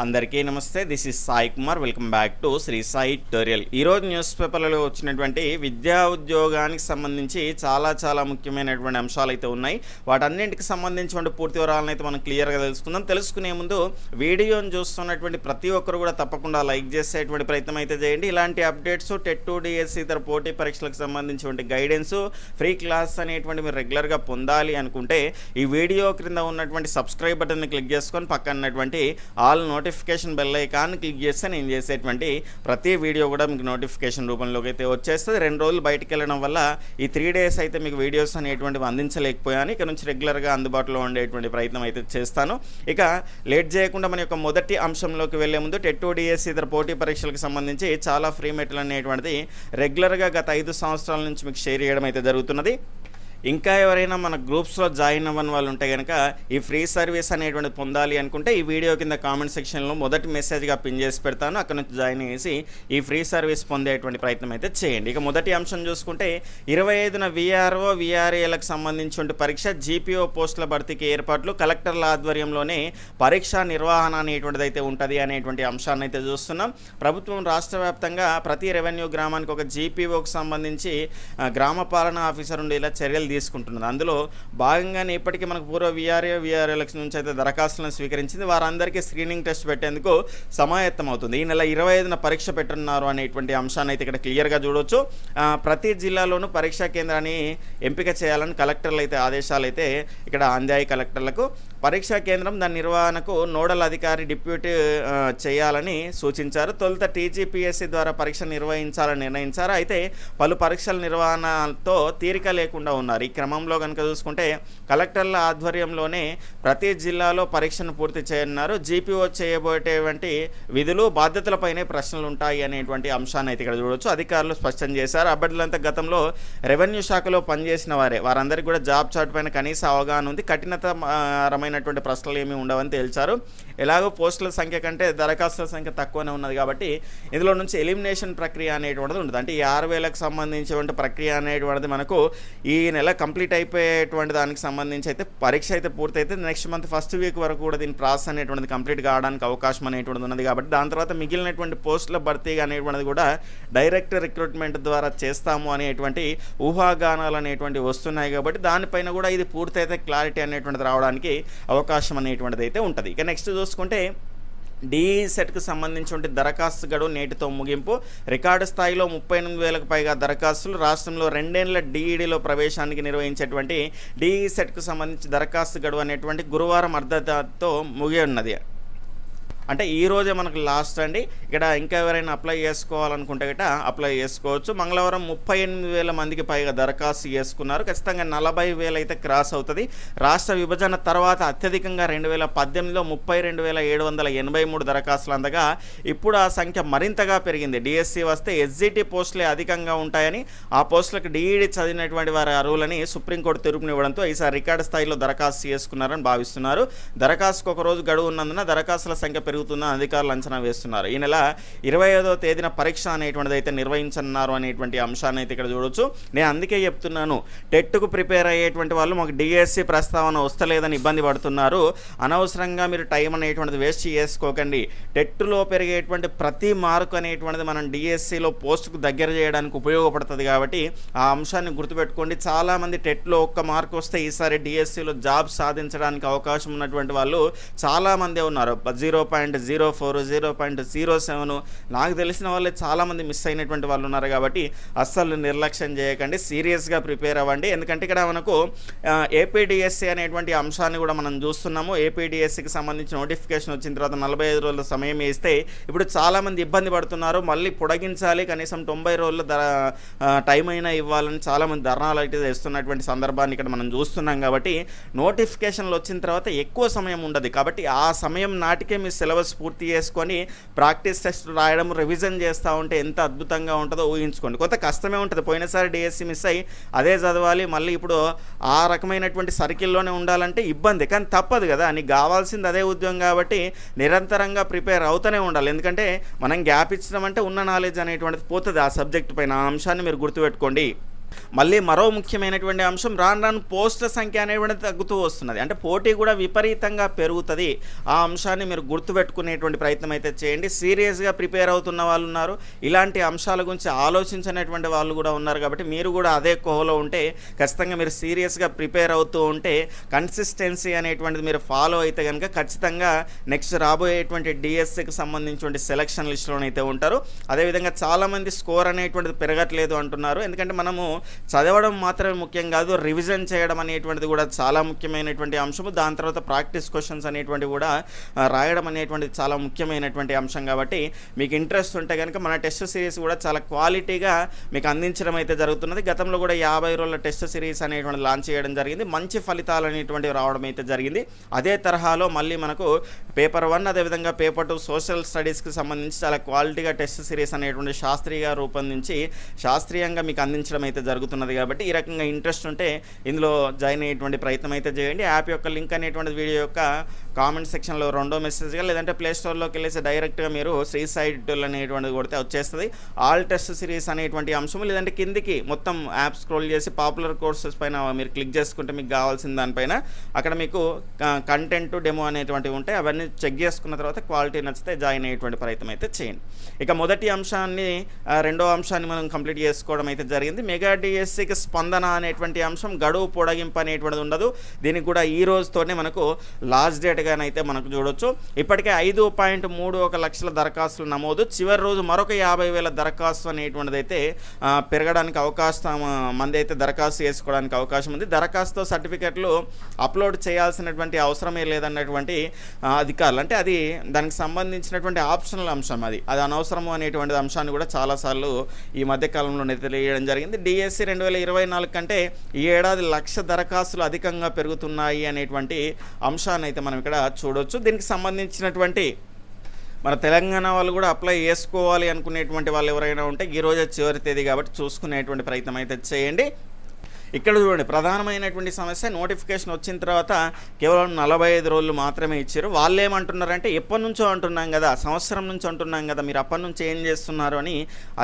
అందరికీ నమస్తే this is Sai Kumar. Welcome back to Shri Sai tutorial. ఈరోజు news పేపర్లలో వచ్చినటువంటి విద్యా ఉద్యోగానికి సంబంధించి చాలా చాలా ముఖ్యమైనటువంటి అంశాలు అయితే ఉన్నాయి. వాటన్నింటికి సంబంధించినటువంటి పూర్తి వివరాలను అయితే మనం క్లియర్గా తెలుసుకుందాం. తెలుసుకునే ముందు వీడియోను చూస్తున్నటువంటి ప్రతి ఒక్కరు కూడా తప్పకుండా లైక్ చేసేటువంటి ప్రయత్నం అయితే చేయండి. ఇలాంటి అప్డేట్స్ టెట్ టు డిఎస్సి ఇతర పోటీ పరీక్షలకు సంబంధించినటువంటి గైడెన్స్ ఫ్రీ క్లాస్ అనేటువంటి మీరు రెగ్యులర్గా పొందాలి అనుకుంటే ఈ వీడియో క్రింద ఉన్నటువంటి సబ్స్క్రైబ్ బటన్ని క్లిక్ చేసుకొని పక్కన ఉన్నటువంటి all notification bell icon click చేస్తే నేను చేసేటువంటి ప్రతి వీడియో కూడా మీకు నోటిఫికేషన్ రూపంలోకి అయితే వచ్చేస్తుంది. రెండు రోజులు బయటకు వెళ్ళడం వల్ల ఈ త్రీ డేస్ అయితే మీకు వీడియోస్ అనేటువంటివి అందించలేకపోయాను. ఇక నుంచి రెగ్యులర్గా అందుబాటులో ఉండేటువంటి ప్రయత్నం అయితే చేస్తాను. ఇక లేట్ చేయకుండా మన యొక్క మొదటి అంశంలోకి వెళ్ళే ముందు టెట్ డిఎస్ ఇతర పోటీ పరీక్షలకు సంబంధించి చాలా ఫ్రీ మెటల్ అనేటువంటిది రెగ్యులర్గా గత ఐదు సంవత్సరాల నుంచి మీకు షేర్ చేయడం అయితే జరుగుతున్నది. ఇంకా ఎవరైనా మన గ్రూప్స్లో జాయిన్ అవ్వని వాళ్ళు ఉంటే కనుక ఈ ఫ్రీ సర్వీస్ అనేటువంటిది పొందాలి అనుకుంటే ఈ వీడియో కింద కామెంట్ సెక్షన్లో మొదటి మెసేజ్గా పిన్ చేసి పెడతాను. అక్కడ నుంచి జాయిన్ చేసి ఈ ఫ్రీ సర్వీస్ పొందేటువంటి ప్రయత్నం అయితే చేయండి. ఇక మొదటి అంశం చూసుకుంటే ఇరవై ఐదున విఆర్ఓ విఆర్ఏలకు సంబంధించిన పరీక్ష జీపీఓ పోస్టుల భర్తీకి ఏర్పాట్లు కలెక్టర్ల ఆధ్వర్యంలోనే పరీక్ష నిర్వహణ అనేటువంటిది అయితే ఉంటుంది అనేటువంటి అంశాన్ని అయితే చూస్తున్నాం. ప్రభుత్వం రాష్ట్ర వ్యాప్తంగా ప్రతి రెవెన్యూ గ్రామానికి ఒక జీపీఓకి సంబంధించి గ్రామ పాలనా ఆఫీసర్ ఉండేలా చర్యలు తీసుకుంటున్నది అందులో భాగంగానే ఇప్పటికీ మనకు పూర్వ విఆర్ఏ విఆర్ఏలకు నుంచి అయితే దరఖాస్తులను స్వీకరించింది. వారందరికీ స్క్రీనింగ్ టెస్ట్ పెట్టేందుకు సమాయత్తం అవుతుంది. ఈ నెల ఇరవై ఐదున పరీక్ష పెట్టున్నారు అనేటువంటి అంశాన్ని అయితే ఇక్కడ క్లియర్గా చూడొచ్చు. ప్రతి జిల్లాలోనూ పరీక్షా కేంద్రాన్ని ఎంపిక చేయాలని కలెక్టర్లు అయితే ఆదేశాలు అయితే ఇక్కడ అందాయి కలెక్టర్లకు పరీక్షా కేంద్రం దాని నిర్వహణకు నోడల్ అధికారి డిప్యూటీ చేయాలని సూచించారు. తొలుత టీజీపీఎస్సీ ద్వారా పరీక్ష నిర్వహించాలని నిర్ణయించారు. అయితే పలు పరీక్షల నిర్వహణతో తీరిక లేకుండా ఉన్నారు. ఈ క్రమంలో కనుక చూసుకుంటే కలెక్టర్ల ఆధ్వర్యంలోనే ప్రతి జిల్లాలో పరీక్షను పూర్తి చేయనున్నారు. జీపీఓ చేయబోయేటువంటి విధులు బాధ్యతలపైనే ప్రశ్నలు ఉంటాయి అనేటువంటి అంశాన్ని అయితే ఇక్కడ చూడొచ్చు. అధికారులు స్పష్టం చేశారు. అభ్యర్థులంతా గతంలో రెవెన్యూ శాఖలో పనిచేసిన వారే. వారందరికీ కూడా జాబ్ చార్ట్ పైన కనీస అవగాహన ఉంది. కఠినతరమైనటువంటి ప్రశ్నలు ఏమీ ఉండవని తేల్చారు. ఎలాగో పోస్టుల సంఖ్య కంటే దరఖాస్తుల సంఖ్య తక్కువనే ఉన్నది కాబట్టి ఇందులో నుంచి ఎలిమినేషన్ ప్రక్రియ అనేటువంటిది ఉంటుంది అంటే ఈ ఆరు వేలకు సంబంధించినటువంటి ప్రక్రియ అనేటువంటిది మనకు ఈ నెల కంప్లీట్ అయిపోయేటువంటి దానికి సంబంధించి అయితే పరీక్ష అయితే పూర్తయితే నెక్స్ట్ మంత్ ఫస్ట్ వీక్ వరకు కూడా దీని ప్రాసెస్ అనేటువంటిది కంప్లీట్ కావడానికి అవకాశం అనేటువంటిది ఉన్నది కాబట్టి దాని తర్వాత మిగిలినటువంటి పోస్టుల భర్తీ అనేటువంటిది కూడా డైరెక్ట్ రిక్రూట్మెంట్ ద్వారా చేస్తాము అనేటువంటి ఊహాగానాలు అనేటువంటివి వస్తున్నాయి కాబట్టి దానిపైన కూడా ఇది పూర్తయితే క్లారిటీ అనేటువంటిది రావడానికి అవకాశం అనేటువంటిది అయితే ఉంటుంది. ఇక నెక్స్ట్ చూసుకుంటే డిఈ సెట్కు సంబంధించిన దరఖాస్తు గడువు నేటితో ముగింపు. రికార్డు స్థాయిలో ముప్పై ఎనిమిది వేలకు పైగా దరఖాస్తులు. రాష్ట్రంలో రెండేళ్ళ డిఈడిలో ప్రవేశానికి నిర్వహించేటువంటి డిఈ సెట్కు సంబంధించి దరఖాస్తు గడువు అనేటువంటి గురువారం అర్ధతో ముగి ఉన్నది అంటే ఈ రోజే మనకు లాస్ట్ అండి. ఇక్కడ ఇంకా ఎవరైనా అప్లై చేసుకోవాలనుకుంటే గట అప్లై చేసుకోవచ్చు. మంగళవారం ముప్పై ఎనిమిది వేల మందికి పైగా దరఖాస్తు చేసుకున్నారు. ఖచ్చితంగా నలభై వేలు అయితే క్రాస్ అవుతుంది. రాష్ట్ర విభజన తర్వాత అత్యధికంగా రెండు వేల పద్దెనిమిదిలో ముప్పై రెండు వేల ఏడు వందల ఎనభై మూడు దరఖాస్తులు అందగా ఇప్పుడు ఆ సంఖ్య మరింతగా పెరిగింది. డిఎస్సి వస్తే ఎస్జిటి పోస్టులే అధికంగా ఉంటాయని ఆ పోస్టులకు డిఈడి చదివినటువంటి వారి అరువులని సుప్రీంకోర్టు తీర్పునివ్వడంతో ఈసారి రికార్డు స్థాయిలో దరఖాస్తు చేసుకున్నారని భావిస్తున్నారు. దరఖాస్తుకు ఒక రోజు గడువు ఉన్నందున దరఖాస్తుల సంఖ్య పెరుగుతుందని అధికారులు అంచనా వేస్తున్నారు. ఈ నెల ఇరవై ఐదో తేదీన పరీక్ష అనేటువంటిది అయితే నిర్వహించనున్నారు అనేటువంటి అంశాన్ని అయితే ఇక్కడ చూడొచ్చు. నేను అందుకే చెప్తున్నాను టెట్కు ప్రిపేర్ అయ్యేటువంటి వాళ్ళు మాకు డిఎస్సి ప్రస్తావన వస్తలేదని ఇబ్బంది పడుతున్నారు. అనవసరంగా మీరు టైం అనేటువంటిది వేస్ట్ చేసుకోకండి. టెట్లో పెరిగేటువంటి ప్రతి మార్కు అనేటువంటిది మనం డిఎస్సిలో పోస్టుకు దగ్గర చేయడానికి ఉపయోగపడుతుంది కాబట్టి ఆ అంశాన్ని గుర్తుపెట్టుకోండి. చాలామంది టెట్లో ఒక్క మార్క్ వస్తే ఈసారి డిఎస్సిలో జాబ్ సాధించడానికి అవకాశం ఉన్నటువంటి వాళ్ళు చాలామంది ఉన్నారు. Zero point zero four zero point zero seven. నాకు తెలిసిన వాళ్ళే చాలామంది మిస్ అయినటువంటి వాళ్ళు ఉన్నారు కాబట్టి అస్సలు నిర్లక్ష్యం చేయకండి సీరియస్గా ప్రిపేర్ అవ్వండి. ఎందుకంటే ఇక్కడ మనకు ఏపీడిఎస్సి అనేటువంటి అంశాన్ని కూడా మనం చూస్తున్నాము. ఏపీడిఎస్సికి సంబంధించిన నోటిఫికేషన్ వచ్చిన తర్వాత నలభై ఐదు రోజుల సమయం ఇస్తే ఇప్పుడు చాలామంది ఇబ్బంది పడుతున్నారు. మళ్ళీ పొడిగించాలి కనీసం తొంభై రోజుల ధర టైం అయినా ఇవ్వాలని చాలామంది ధర్నాలు అయితే చేస్తున్నటువంటి సందర్భాన్ని ఇక్కడ మనం చూస్తున్నాం కాబట్టి నోటిఫికేషన్లు వచ్చిన తర్వాత ఎక్కువ సమయం ఉండదు. కాబట్టి ఆ సమయం నాటికే మీ సిలబస్ పూర్తి చేసుకొని ప్రాక్టీస్ టెస్ట్ రాయడం రివిజన్ చేస్తూ ఉంటే ఎంత అద్భుతంగా ఉంటుందో ఊహించుకోండి. కొంత కష్టమే ఉంటుంది. పోయినసారి డిఎస్సి మిస్ అయ్యి అదే చదవాలి మళ్ళీ ఇప్పుడు ఆ రకమైనటువంటి సర్కిల్లోనే ఉండాలంటే ఇబ్బంది. కానీ తప్పదు కదా నీకు కావాల్సింది అదే ఉద్యోగం కాబట్టి నిరంతరంగా ప్రిపేర్ అవుతూనే ఉండాలి. ఎందుకంటే మనం గ్యాప్ ఇచ్చినామంటే ఉన్న నాలెడ్జ్ అనేటువంటిది పోతుంది ఆ సబ్జెక్ట్ పైన. ఆ అంశాన్ని మీరు గుర్తుపెట్టుకోండి. మళ్ళీ మరో ముఖ్యమైనటువంటి అంశం రాను రాను పోస్టుల సంఖ్య అనేటువంటిది తగ్గుతూ వస్తున్నది. అంటే పోటీ కూడా విపరీతంగా పెరుగుతుంది. ఆ అంశాన్ని మీరు గుర్తుపెట్టుకునేటువంటి ప్రయత్నం అయితే చేయండి. సీరియస్గా ప్రిపేర్ అవుతున్న వాళ్ళు ఉన్నారు. ఇలాంటి అంశాల గురించి ఆలోచించినటువంటి వాళ్ళు కూడా ఉన్నారు కాబట్టి మీరు కూడా అదే కోహలో ఉంటే ఖచ్చితంగా మీరు సీరియస్గా ప్రిపేర్ అవుతూ ఉంటే కన్సిస్టెన్సీ అనేటువంటిది మీరు ఫాలో అయితే కనుక ఖచ్చితంగా నెక్స్ట్ రాబోయేటువంటి డిఎస్సికి సంబంధించిన సెలక్షన్ లిస్టులోనైతే ఉంటారు. అదేవిధంగా చాలామంది స్కోర్ అనేటువంటిది పెరగట్లేదు అంటున్నారు. ఎందుకంటే మనము చదవడం మాత్రమే ముఖ్యం కాదు రివిజన్ చేయడం అనేటువంటిది కూడా చాలా ముఖ్యమైనటువంటి అంశము. దాని తర్వాత ప్రాక్టీస్ క్వశ్చన్స్ అనేటువంటివి కూడా రాయడం అనేటువంటిది చాలా ముఖ్యమైనటువంటి అంశం కాబట్టి మీకు ఇంట్రెస్ట్ ఉంటే కనుక మన టెస్ట్ సిరీస్ కూడా చాలా క్వాలిటీగా మీకు అందించడం అయితే జరుగుతున్నది. గతంలో కూడా యాభై రోజుల టెస్ట్ సిరీస్ అనేటువంటి లాంచ్ చేయడం జరిగింది. మంచి ఫలితాలు అనేటువంటివి రావడం అయితే జరిగింది. అదే తరహాలో మళ్ళీ మనకు పేపర్ వన్ అదేవిధంగా పేపర్ టూ సోషల్ స్టడీస్కి సంబంధించి చాలా క్వాలిటీగా టెస్ట్ సిరీస్ అనేటువంటి శాస్త్రీయంగా రూపొందించి శాస్త్రీయంగా మీకు అందించడం అయితే జరుగుతున్నది కాబట్టి ఈ రకంగా ఇంట్రెస్ట్ ఉంటే ఇందులో జాయిన్ అయ్యేటువంటి ప్రయత్నం అయితే చేయండి. యాప్ యొక్క లింక్ అనేటువంటి వీడియో యొక్క కామెంట్ సెక్షన్లో రెండో మెసేజ్గా లేదంటే ప్లే స్టోర్లోకి వెళ్ళేసి డైరెక్ట్గా మీరు శ్రీ సైట్ అనేటువంటిది కొడితే వచ్చేస్తుంది. ఆల్ టెస్ట్ సిరీస్ అనేటువంటి అంశం లేదంటే కిందికి మొత్తం యాప్ స్క్రోల్ చేసి పాపులర్ కోర్సెస్ పైన మీరు క్లిక్ చేసుకుంటే మీకు కావాల్సిన దానిపైన అక్కడ మీకు కంటెంట్ డెమో అనేటువంటివి ఉంటాయి. అవన్నీ చెక్ చేసుకున్న తర్వాత క్వాలిటీ నచ్చితే జాయిన్ అయ్యేటువంటి ప్రయత్నం అయితే చేయండి. ఇక మొదటి అంశాన్ని రెండో అంశాన్ని మనం కంప్లీట్ చేసుకోవడం అయితే జరిగింది. మెగా డిఎస్సికి స్పందన అనేటువంటి అంశం గడువు పొడగింపు అనేటువంటిది ఉండదు. దీనికి కూడా ఈ రోజుతోనే మనకు లాస్ట్ డేట్గానైతే మనకు చూడొచ్చు. ఇప్పటికే ఐదు పాయింట్ మూడు ఒక లక్షల దరఖాస్తులు నమోదు. చివరి రోజు మరొక యాభై వేల దరఖాస్తు అనేటువంటిది అయితే పెరగడానికి అవకాశం మంది అయితే దరఖాస్తు చేసుకోవడానికి అవకాశం ఉంది. దరఖాస్తు సర్టిఫికెట్లు అప్లోడ్ చేయాల్సినటువంటి అవసరమే లేదన్నటువంటి అధికారులు. అంటే అది దానికి సంబంధించినటువంటి ఆప్షనల్ అంశం అది. అది అనవసరము అనేటువంటి అంశాన్ని కూడా చాలాసార్లు ఈ మధ్యకాలంలో తెలియడం జరిగింది. డిఎస్ డిఎస్సి రెండు వేల ఇరవై నాలుగు కంటే ఈ ఏడాది లక్ష దరఖాస్తులు అధికంగా పెరుగుతున్నాయి అనేటువంటి అంశాన్ని అయితే మనం ఇక్కడ చూడొచ్చు. దీనికి సంబంధించినటువంటి మన తెలంగాణ వాళ్ళు కూడా అప్లై చేసుకోవాలి అనుకునేటువంటి వాళ్ళు ఎవరైనా ఉంటే ఈ రోజే చివరి తేదీ కాబట్టి చూసుకునేటువంటి ప్రయత్నం అయితే చేయండి. ఇక్కడ చూడండి ప్రధానమైనటువంటి సమస్య నోటిఫికేషన్ వచ్చిన తర్వాత కేవలం నలభై ఐదు రోజులు మాత్రమే ఇచ్చారు. వాళ్ళు ఏమంటున్నారంటే ఎప్పటి నుంచో అంటున్నాం కదా సంవత్సరం నుంచి అంటున్నాం కదా మీరు అప్పటి నుంచి ఏం చేస్తున్నారు అని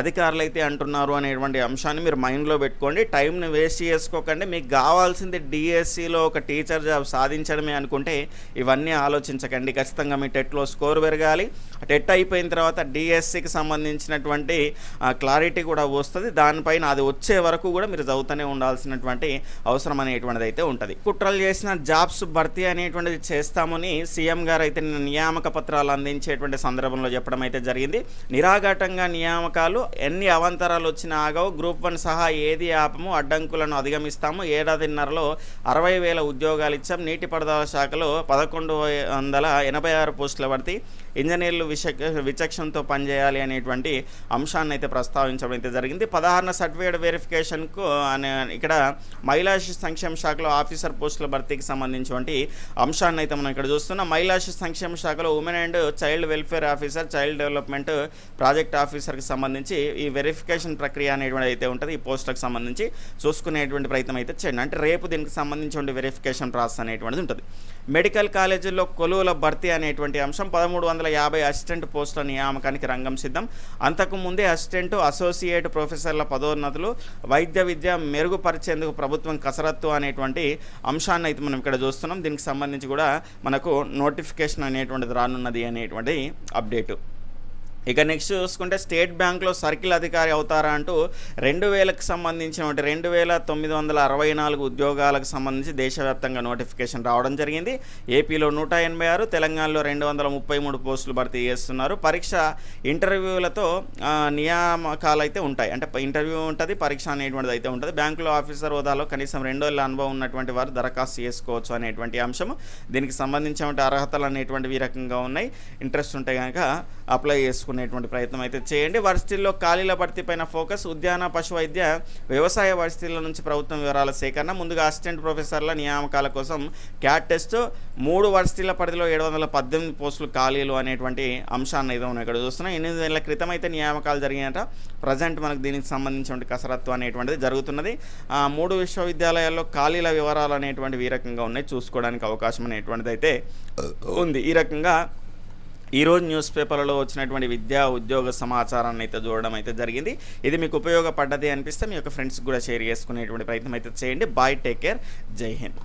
అధికారులు అయితే అంటున్నారు అనేటువంటి అంశాన్ని మీరు మైండ్లో పెట్టుకోండి. టైంని వేస్ట్ చేసుకోకండి. మీకు కావాల్సింది డిఎస్సిలో ఒక టీచర్ జాబ్ సాధించడమే అనుకుంటే ఇవన్నీ ఆలోచించకండి. ఖచ్చితంగా మీ టెట్లో స్కోర్ పెరగాలి. టెట్ అయిపోయిన తర్వాత డిఎస్సికి సంబంధించినటువంటి క్లారిటీ కూడా వస్తుంది. దానిపైన అది వచ్చే వరకు కూడా మీరు చదువుతూనే ఉండాల్సిన చేయాల్సినటువంటి అవసరం అనేటువంటిది అయితే ఉంటుంది. కుట్రలు చేసిన జాబ్స్ భర్తీ అనేటువంటిది చేస్తామని సీఎం గారు అయితే నియామక పత్రాలు అందించేటువంటి సందర్భంలో చెప్పడం అయితే జరిగింది. నిరాఘాటంగా నియామకాలు ఎన్ని అవాంతరాలు వచ్చినా ఆగవు. గ్రూప్ వన్ సహా ఏది ఆపము అడ్డంకులను అధిగమిస్తాము. ఏడాదిన్నరలో అరవై వేల ఉద్యోగాలు ఇచ్చాం. నీటిపారుదల శాఖలో పదకొండు వందల ఎనభై ఆరు పోస్టుల భర్తీ ఇంజనీర్లు విచ విచక్షణతో పనిచేయాలి అనేటువంటి అంశాన్ని అయితే ప్రస్తావించడం అయితే జరిగింది. పదహారున సర్టిఫికేట్ వెరిఫికేషన్కు అనే ఇక్కడ మహిళా శిశు సంక్షేమ శాఖలో ఆఫీసర్ పోస్టుల భర్తీకి సంబంధించినటువంటి అంశాన్ని అయితే మనం ఇక్కడ చూస్తున్నాం. మహిళా శిశు సంక్షేమ శాఖలో women and child welfare officer child development project ఆఫీసర్కి సంబంధించి ఈ వెరిఫికేషన్ ప్రక్రియ అనేటువంటి అయితే ఉంటుంది. ఈ పోస్టులకు సంబంధించి చూసుకునేటువంటి ప్రయత్నం అయితే చేయండి. అంటే రేపు దీనికి సంబంధించిన వెరిఫికేషన్ ప్రాసెస్ అనేటువంటిది ఉంటుంది. మెడికల్ కాలేజీల్లో కొలువుల భర్తీ అనేటువంటి అంశం పదమూడు వందల యాభై అసిస్టెంట్ పోస్టుల నియామకానికి రంగం సిద్ధం. అంతకు ముందే అసిస్టెంట్ అసోసియేట్ ప్రొఫెసర్ల పదోన్నతులు వైద్య విద్య మెరుగుపరిచేందుకు ప్రభుత్వం కసరత్తు అనేటువంటి అంశాన్ని అయితే మనం ఇక్కడ చూస్తున్నాం. దీనికి సంబంధించి కూడా మనకు నోటిఫికేషన్ అనేటువంటిది రానున్నది అనేటువంటి అప్డేటు. ఇక నెక్స్ట్ చూసుకుంటే స్టేట్ బ్యాంక్లో సర్కిల్ అధికారి అవుతారా అంటూ రెండు వేలకు సంబంధించిన రెండు వేల తొమ్మిది వందల అరవై నాలుగు ఉద్యోగాలకు సంబంధించి దేశవ్యాప్తంగా నోటిఫికేషన్ రావడం జరిగింది. ఏపీలో నూట ఎనభై ఆరు తెలంగాణలో రెండు వందల ముప్పై మూడు పోస్టులు భర్తీ చేస్తున్నారు. పరీక్ష ఇంటర్వ్యూలతో నియామకాలు అయితే ఉంటాయి. అంటే ఇంటర్వ్యూ ఉంటుంది పరీక్ష అనేటువంటిది అయితే ఉంటుంది. బ్యాంకులో ఆఫీసర్ హోదాలో కనీసం రెండేళ్ళ అనుభవం ఉన్నటువంటి వారు దరఖాస్తు చేసుకోవచ్చు అనేటువంటి అంశం దీనికి సంబంధించిన అర్హతలు అనేటువంటివి ఈ రకంగా ఉన్నాయి. ఇంట్రెస్ట్ ఉంటే కనుక అప్లై చేసుకునేటువంటి ప్రయత్నం అయితే చేయండి. వర్సిటీల్లో ఖాళీల భర్తీ పైన ఫోకస్ ఉద్యాన పశు వైద్య వ్యవసాయ వర్సిటీల నుంచి ప్రభుత్వం వివరాల సేకరణ. ముందుగా అసిస్టెంట్ ప్రొఫెసర్ల నియామకాల కోసం క్యాట్ టెస్ట్. మూడు వర్సిటీల పరిధిలో ఏడు వందల పద్దెనిమిది పోస్టులు ఖాళీలు అనేటువంటి అంశాన్ని అయితే మనం ఇక్కడ చూస్తున్నాం. ఎనిమిది నెలల క్రితం అయితే నియామకాలు జరిగినట. ప్రజెంట్ మనకు దీనికి సంబంధించిన కసరత్తు అనేటువంటిది జరుగుతున్నది. ఆ మూడు విశ్వవిద్యాలయాల్లో ఖాళీల వివరాలు అనేటువంటివి ఈ రకంగా ఉన్నాయి. చూసుకోవడానికి అవకాశం అనేటువంటిది అయితే ఉంది. ఈ రకంగా ఈరోజు న్యూస్ పేపర్లో వచ్చినటువంటి విద్యా ఉద్యోగ సమాచారాన్ని అయితే చూడడం అయితే జరిగింది. ఇది మీకు ఉపయోగపడ్డది అనిపిస్తే మీ యొక్క ఫ్రెండ్స్కి కూడా షేర్ చేసుకునేటువంటి ప్రయత్నం అయితే చేయండి. బాయ్ టేక్ కేర్ జై హింద్.